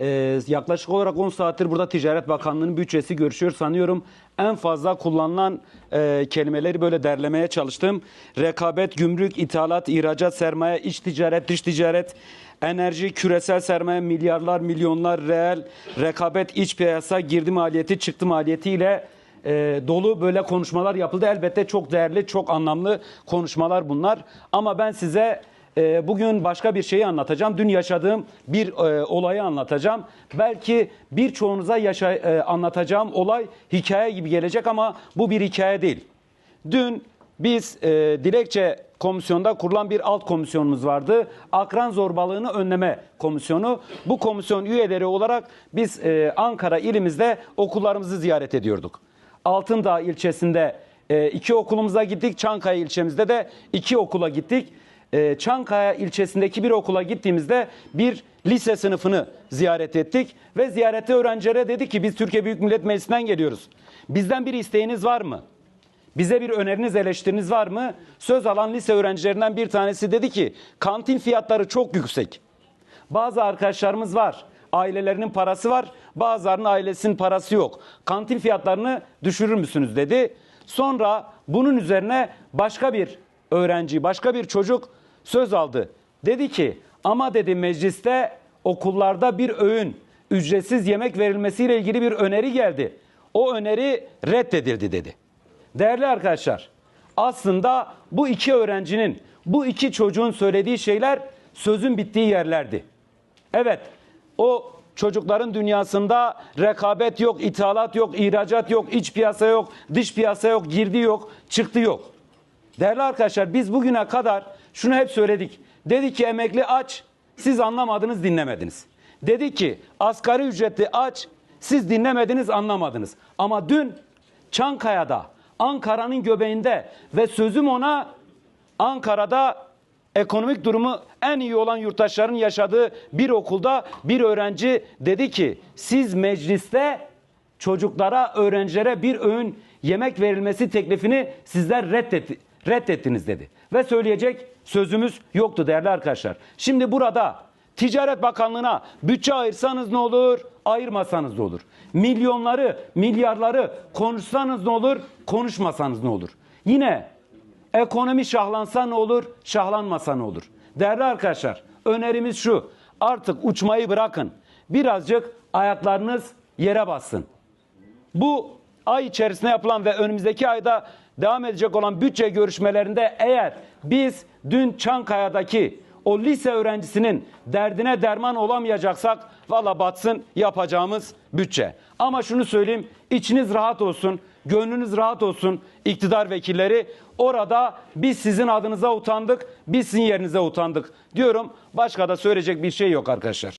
Ee, yaklaşık olarak 10 saattir burada Ticaret Bakanlığı'nın bütçesi görüşüyor sanıyorum. En fazla kullanılan e, kelimeleri böyle derlemeye çalıştım. Rekabet, gümrük, ithalat, ihracat, sermaye, iç ticaret, dış ticaret, enerji, küresel sermaye, milyarlar, milyonlar, reel, rekabet, iç piyasa, girdi maliyeti, çıktı maliyetiyle e, dolu böyle konuşmalar yapıldı. Elbette çok değerli, çok anlamlı konuşmalar bunlar. Ama ben size e, bugün başka bir şeyi anlatacağım. Dün yaşadığım bir e, olayı anlatacağım. Belki birçoğunuza yaşa, e, anlatacağım olay hikaye gibi gelecek ama bu bir hikaye değil. Dün biz e, dilekçe komisyonda kurulan bir alt komisyonumuz vardı. Akran zorbalığını önleme komisyonu. Bu komisyon üyeleri olarak biz e, Ankara ilimizde okullarımızı ziyaret ediyorduk. Altındağ ilçesinde e, iki okulumuza gittik. Çankaya ilçemizde de iki okula gittik. E, Çankaya ilçesindeki bir okula gittiğimizde bir lise sınıfını ziyaret ettik. Ve ziyarette öğrencilere dedi ki biz Türkiye Büyük Millet Meclisi'nden geliyoruz. Bizden bir isteğiniz var mı? Bize bir öneriniz, eleştiriniz var mı? Söz alan lise öğrencilerinden bir tanesi dedi ki kantin fiyatları çok yüksek. Bazı arkadaşlarımız var. Ailelerinin parası var. Bazılarının ailesinin parası yok. Kantin fiyatlarını düşürür müsünüz dedi. Sonra bunun üzerine başka bir öğrenci, başka bir çocuk söz aldı. Dedi ki ama dedi mecliste okullarda bir öğün ücretsiz yemek verilmesiyle ilgili bir öneri geldi. O öneri reddedildi dedi. Değerli arkadaşlar, aslında bu iki öğrencinin, bu iki çocuğun söylediği şeyler sözün bittiği yerlerdi. Evet, o çocukların dünyasında rekabet yok, ithalat yok, ihracat yok, iç piyasa yok, dış piyasa yok, girdi yok, çıktı yok. Değerli arkadaşlar biz bugüne kadar şunu hep söyledik. Dedi ki emekli aç, siz anlamadınız, dinlemediniz. Dedi ki asgari ücretli aç, siz dinlemediniz, anlamadınız. Ama dün Çankaya'da, Ankara'nın göbeğinde ve sözüm ona Ankara'da ekonomik durumu en iyi olan yurttaşların yaşadığı bir okulda bir öğrenci dedi ki siz mecliste çocuklara, öğrencilere bir öğün yemek verilmesi teklifini sizler reddetti, reddettiniz dedi. Ve söyleyecek sözümüz yoktu değerli arkadaşlar. Şimdi burada Ticaret Bakanlığı'na bütçe ayırsanız ne olur, ayırmasanız ne olur? Milyonları, milyarları konuşsanız ne olur, konuşmasanız ne olur? Yine Ekonomi şahlansa ne olur, şahlanmasa ne olur? Değerli arkadaşlar, önerimiz şu. Artık uçmayı bırakın. Birazcık ayaklarınız yere bassın. Bu ay içerisinde yapılan ve önümüzdeki ayda devam edecek olan bütçe görüşmelerinde eğer biz dün Çankaya'daki o lise öğrencisinin derdine derman olamayacaksak valla batsın yapacağımız bütçe. Ama şunu söyleyeyim içiniz rahat olsun, gönlünüz rahat olsun iktidar vekilleri. Orada biz sizin adınıza utandık, biz sizin yerinize utandık diyorum. Başka da söyleyecek bir şey yok arkadaşlar.